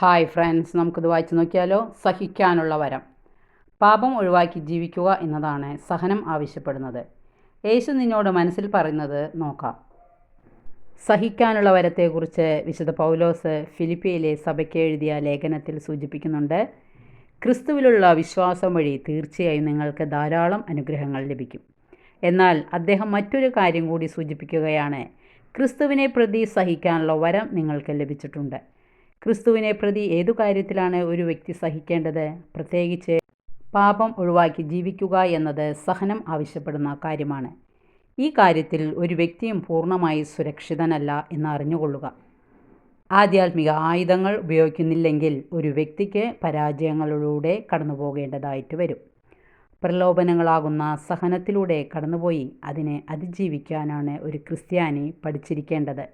Hi friends നമുക്കിത് വായിച്ചു നോക്കിയാലോ? സഹിക്കാനുള്ള വരം. പാപം ഒഴിവാക്കി ജീവിക്കുക എന്നതാണ് സഹനം ആവശ്യപ്പെടുന്നത്. യേശു നിന്നോട് മനസ്സിൽ പറയുന്നത് നോക്കാം. സഹിക്കാനുള്ള വരത്തെക്കുറിച്ച് വിശുദ്ധ പൗലോസ് ഫിലിപ്പിയിലെ സഭയ്ക്ക് എഴുതിയ ലേഖനത്തിൽ സൂചിപ്പിക്കുന്നുണ്ട്. ക്രിസ്തുവിലുള്ള വിശ്വാസം വഴി തീർച്ചയായും നിങ്ങൾക്ക് ധാരാളം അനുഗ്രഹങ്ങൾ ലഭിക്കും. എന്നാൽ അദ്ദേഹം മറ്റൊരു കാര്യം കൂടി സൂചിപ്പിക്കുകയാണ്. ക്രിസ്തുവിനെ പ്രതി സഹിക്കാനുള്ള വരം നിങ്ങൾക്ക് ലഭിച്ചിട്ടുണ്ട്. ക്രിസ്തുവിനെ പ്രതി ഏതു കാര്യത്തിലാണ് ഒരു വ്യക്തി സഹിക്കേണ്ടത്? പ്രത്യേകിച്ച് പാപം ഒഴിവാക്കി ജീവിക്കുക എന്നത് സഹനം ആവശ്യപ്പെടുന്ന കാര്യമാണ്. ഈ കാര്യത്തിൽ ഒരു വ്യക്തിയും പൂർണമായി സുരക്ഷിതനല്ല എന്ന് അറിഞ്ഞുകൊള്ളുക. ആധ്യാത്മിക ആയുധങ്ങൾ ഉപയോഗിക്കുന്നില്ലെങ്കിൽ ഒരു വ്യക്തിക്ക് പരാജയങ്ങളിലൂടെ കടന്നു പോകേണ്ടതായിട്ട് വരും. പ്രലോഭനങ്ങളാകുന്ന സഹനത്തിലൂടെ കടന്നുപോയി അതിനെ അതിജീവിക്കാനാണ് ഒരു ക്രിസ്ത്യാനി പഠിച്ചിരിക്കേണ്ടത്.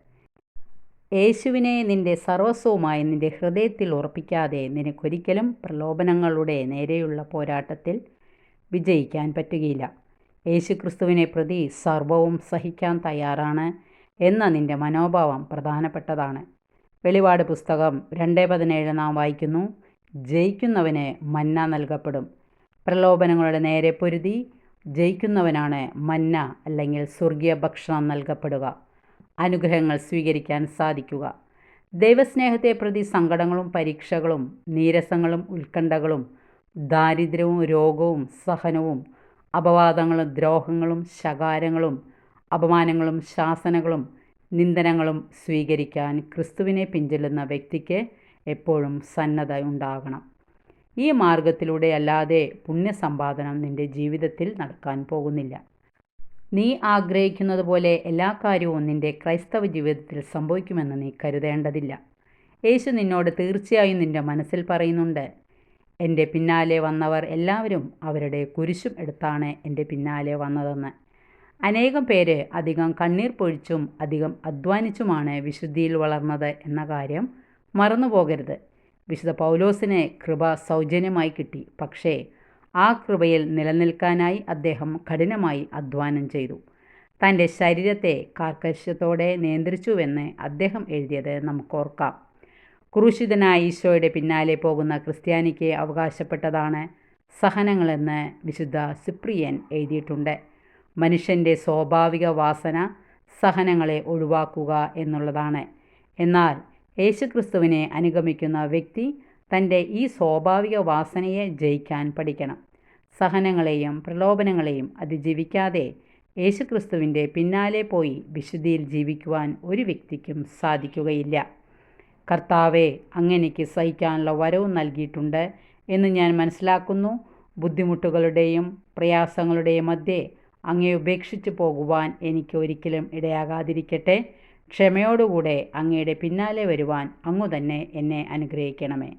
യേശുവിനെ നിന്റെ സർവസ്വവുമായി നിന്റെ ഹൃദയത്തിൽ ഉറപ്പിക്കാതെ നിനക്കൊരിക്കലും പ്രലോഭനങ്ങളുടെ നേരെയുള്ള പോരാട്ടത്തിൽ വിജയിക്കാൻ പറ്റുകയില്ല. യേശുക്രിസ്തുവിനെ പ്രതി സർവവും സഹിക്കാൻ തയ്യാറാണ് എന്ന നിന്റെ മനോഭാവം പ്രധാനപ്പെട്ടതാണ്. വെളിപാട് പുസ്തകം രണ്ട് പതിനേഴ് നാം വായിക്കുന്നു. ജയിക്കുന്നവന് മന്ന നൽകപ്പെടും. പ്രലോഭനങ്ങളുടെ നേരെ പൊരുതി ജയിക്കുന്നവനാണ് മന്ന അല്ലെങ്കിൽ സ്വർഗീയ ഭക്ഷണം നൽകപ്പെടുക. അനുഗ്രഹങ്ങൾ സ്വീകരിക്കാൻ സാധിക്കുക. ദൈവസ്നേഹത്തെ പ്രതി സങ്കടങ്ങളും പരീക്ഷകളും നീരസങ്ങളും ഉത്കണ്ഠകളും ദാരിദ്ര്യവും രോഗവും സഹനവും അപവാദങ്ങളും ദ്രോഹങ്ങളും ശകാരങ്ങളും അപമാനങ്ങളും ശാസനകളും നിന്ദനങ്ങളും സ്വീകരിക്കാൻ ക്രിസ്തുവിനെ പിഞ്ചൊല്ലുന്ന വ്യക്തിക്ക് എപ്പോഴും സന്നദ്ധ ഉണ്ടാകണം. ഈ മാർഗത്തിലൂടെ അല്ലാതെ പുണ്യസമ്പാദനം നിന്റെ ജീവിതത്തിൽ നടക്കാൻ പോകുന്നില്ല. നീ ആഗ്രഹിക്കുന്നത് പോലെ എല്ലാ കാര്യവും നിന്റെ ക്രൈസ്തവ ജീവിതത്തിൽ സംഭവിക്കുമെന്ന് നീ കരുതേണ്ടതില്ല. യേശു നിന്നോട് തീർച്ചയായും നിന്റെ മനസ്സിൽ പറയുന്നുണ്ട്. എന്റെ പിന്നാലെ വന്നവർ എല്ലാവരും അവരുടെ കുരിശും എടുത്താണ് എന്റെ പിന്നാലെ വന്നതെന്ന്. അനേകം പേര് അധികം കണ്ണീർ പൊഴിച്ചും അധികം അധ്വാനിച്ചുമാണ് വിശുദ്ധിയിൽ വളർന്നത് എന്ന കാര്യം മറന്നു പോകരുത് വിശുദ്ധ പൗലോസിനെ കൃപ സൗജന്യമായി കിട്ടി. പക്ഷേ ആ കൃപയിൽ നിലനിൽക്കാനായി അദ്ദേഹം കഠിനമായി അധ്വാനം ചെയ്തു. തന്റെ ശരീരത്തെ കാർക്കശ്യത്തോടെ നിയന്ത്രിച്ചുവെന്ന് അദ്ദേഹം എഴുതിയത് നമുക്കോർക്കാം. ക്രൂശിതനായ ഈശോയുടെ പിന്നാലെ പോകുന്ന ക്രിസ്ത്യാനിക്ക് അവകാശപ്പെട്ടതാണ് സഹനങ്ങളെന്ന് വിശുദ്ധ സിപ്രിയൻ എഴുതിയിട്ടുണ്ട്. മനുഷ്യന്റെ സ്വാഭാവിക വാസന സഹനങ്ങളെ ഒഴിവാക്കുക എന്നുള്ളതാണ്. എന്നാൽ യേശുക്രിസ്തുവിനെ അനുഗമിക്കുന്ന വ്യക്തി തന്റെ ഈ സ്വാഭാവിക വാസനയെ ജയിക്കാൻ പഠിക്കണം. സഹനങ്ങളെയും പ്രലോഭനങ്ങളെയും അതിജീവിക്കാതെ യേശുക്രിസ്തുവിന്റെ പിന്നാലെ പോയി വിശുദ്ധിയിൽ ജീവിക്കുവാൻ ഒരു വ്യക്തിക്കും സാധിക്കുകയില്ല. കർത്താവെ അങ്ങനെക്ക് സഹിക്കാനുള്ള വരവും നൽകിയിട്ടുണ്ട് എന്ന് ഞാൻ മനസ്സിലാക്കുന്നു. ബുദ്ധിമുട്ടുകളുടെയും പ്രയാസങ്ങളുടെയും മധ്യേ അങ്ങേ ഉപേക്ഷിച്ചു പോകുവാൻ എനിക്ക് ഒരിക്കലും ഇടയാകാതിരിക്കട്ടെ. ക്ഷമയോടുകൂടെ അങ്ങയുടെ പിന്നാലെ വരുവാൻ അങ്ങു തന്നെ എന്നെ അനുഗ്രഹിക്കണമേ.